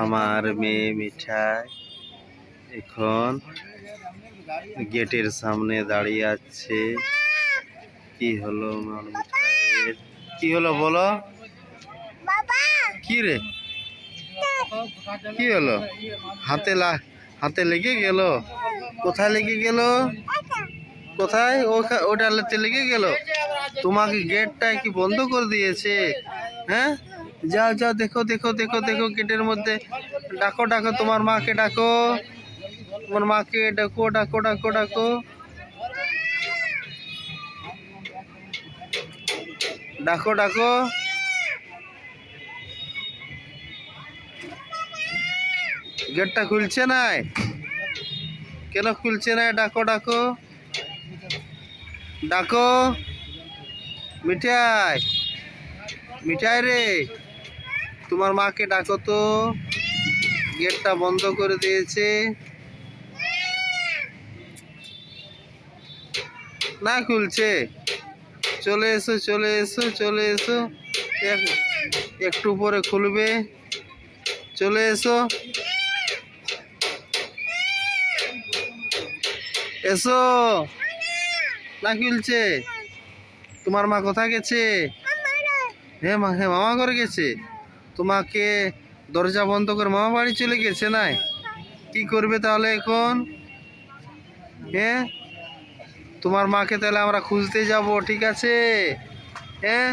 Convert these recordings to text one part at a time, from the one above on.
আমার মেয়ে মিঠাই এখন গেটের সামনে দাঁড়িয়ে আছে। কি হলো আমার মিঠাইয়ের? কি হলো বলো? কি রে? কি হলো? হাতে লা হাতে লেগে গেল? কোথায় লেগে গেল? কোথায়? ওটা লেগে গেল? তোমাকে গেটটা কি বন্ধ করে দিয়েছে? হ্যাঁ? যাও যাও দেখো দেখো দেখো দেখো, গেটের মধ্যে। ডাকো ডাকো, তোমার মাকে ডাকো। তোমার মাকে ডাকো ডাকো ডাকো ডাকো। ডাকো ডাকো। গেটটা খুলছে না কেন খুলছে না ডাকো ডাকো। ডাকো। মিঠাই। মিঠাই রে। তোমার মাকে ডাকো তো। গেটটা বন্ধ করে দিয়েছে। না খুলছে। চলে এসো চলে এসো চলে এসো। এক- একটু পরে খুলবে। চলে এসো। এসো। না খুলছে। তোমার মা কোথায় গেছে? হ্যাঁ মা হ্যাঁ মামা করে গেছে। তোমাকে দরজা বন্ধ করে মামা বাড়ি চলে গেছে নাই? কি করবে তাহলে এখন? হ্যাঁ তোমার মাকে তাহলে আমরা খুঁজতে যাব, ঠিক আছে? হ্যাঁ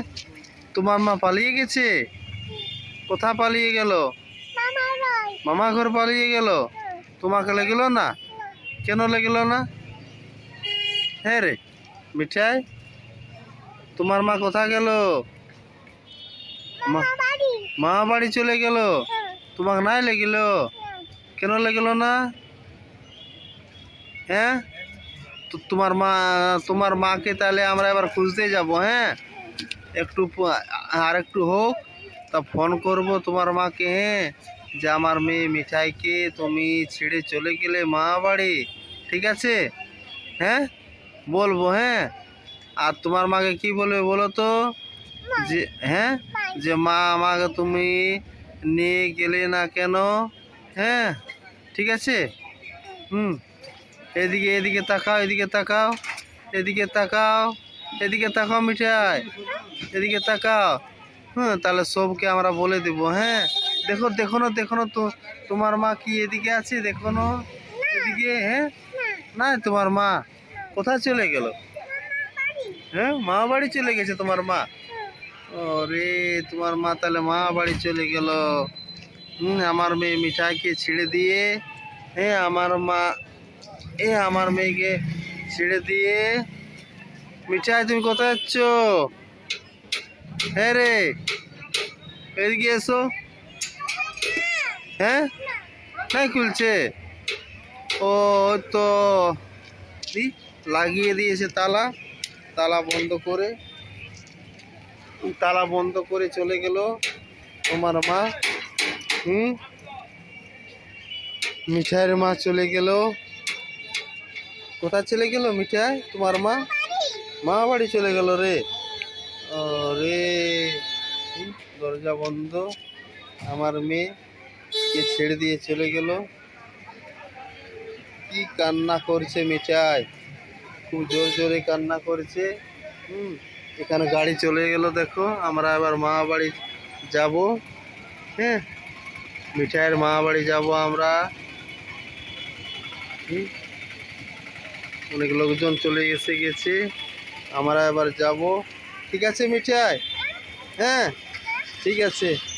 তোমার মা পালিয়ে গেছে? কোথা পালিয়ে গেল? মামা ঘর পালিয়ে গেল? তোমাকে লেগেলো না? কেন লেগেলো না? হ্যাঁ রে, মিঠাই, তোমার মা কোথা গেল? মা মা বাড়ি চলে গেল। তোমাকে নাই লেগেল? কেন লেগেল না? হ্যাঁ? তো তোমার মা, তোমার মাকে তাহলে আমরা এবার খুঁজতে যাব হ্যাঁ? একটু আর একটু হোক, তা ফোন করব তোমার মাকে হ্যাঁ? যে আমার মেয়ে মিঠাইকে তুমি ছেড়ে চলে গেলে মা বাড়ি, ঠিক আছে? হ্যাঁ? বলব হ্যাঁ? আর তোমার মাকে কি বলবে বলো তো? যে হ্যাঁ? যে মা আমাকে তুমি নিয়ে গেলে না কেন? হ্যাঁ ঠিক আছে? হুম, এদিকে এদিকে তাকাও এদিকে তাকাও এদিকে তাকাও এদিকে তাকাও মিঠাই, এদিকে তাকাও। হ্যাঁ তাহলে সবকে আমরা বলে দেব হ্যাঁ? দেখো দেখো না দেখো না তো, তোমার মা কি এদিকে আছে? দেখো না। এদিকে হ্যাঁ? না, তোমার মা কোথায় চলে গেল? হ্যাঁ মা বাড়ি চলে গেছে তোমার মা। ওরে, তোমার মা তাহলে মা বাড়ি চলে গেল। হুম, আমার মেয়ে মিঠাইকে ছেড়ে দিয়ে হ্যাঁ আমার মা, এ আমার মেয়েকে ছেড়ে দিয়ে, মিঠাই, তুমি কোথায় যাচ্ছ? হ্যাঁ রে, এদিকে এসো। হ্যাঁ? নাই খুলছে। ও তো লাগিয়ে দিয়েছে তালা। তালা বন্ধ করে তালা বন্ধ করে চলে গেল। তোমার মা, হুম? মিঠাইয়ের মা চলে গেল। কোথায় চলে গেল মিঠাই? তোমার মা? মা বাড়ি চলে গেল রে। রে দরজা বন্ধ। আমার মেয়েকে ছেড়ে দিয়ে চলে গেল। কি কান্না করছে মিঠাই? খুব জোর জোরে কান্না করছে। হুম? এখানে গাড়ি চলে গেল, দেখো। আমরা এবার মা বাড়ি যাব। হ্যাঁ মিঠাইয়ের মা বাড়ি যাব আমরা। অনেক লোকজন চলে গেছে গেছে। আমরা এবার যাব। ঠিক আছে, মিঠাই? হ্যাঁ ঠিক আছে।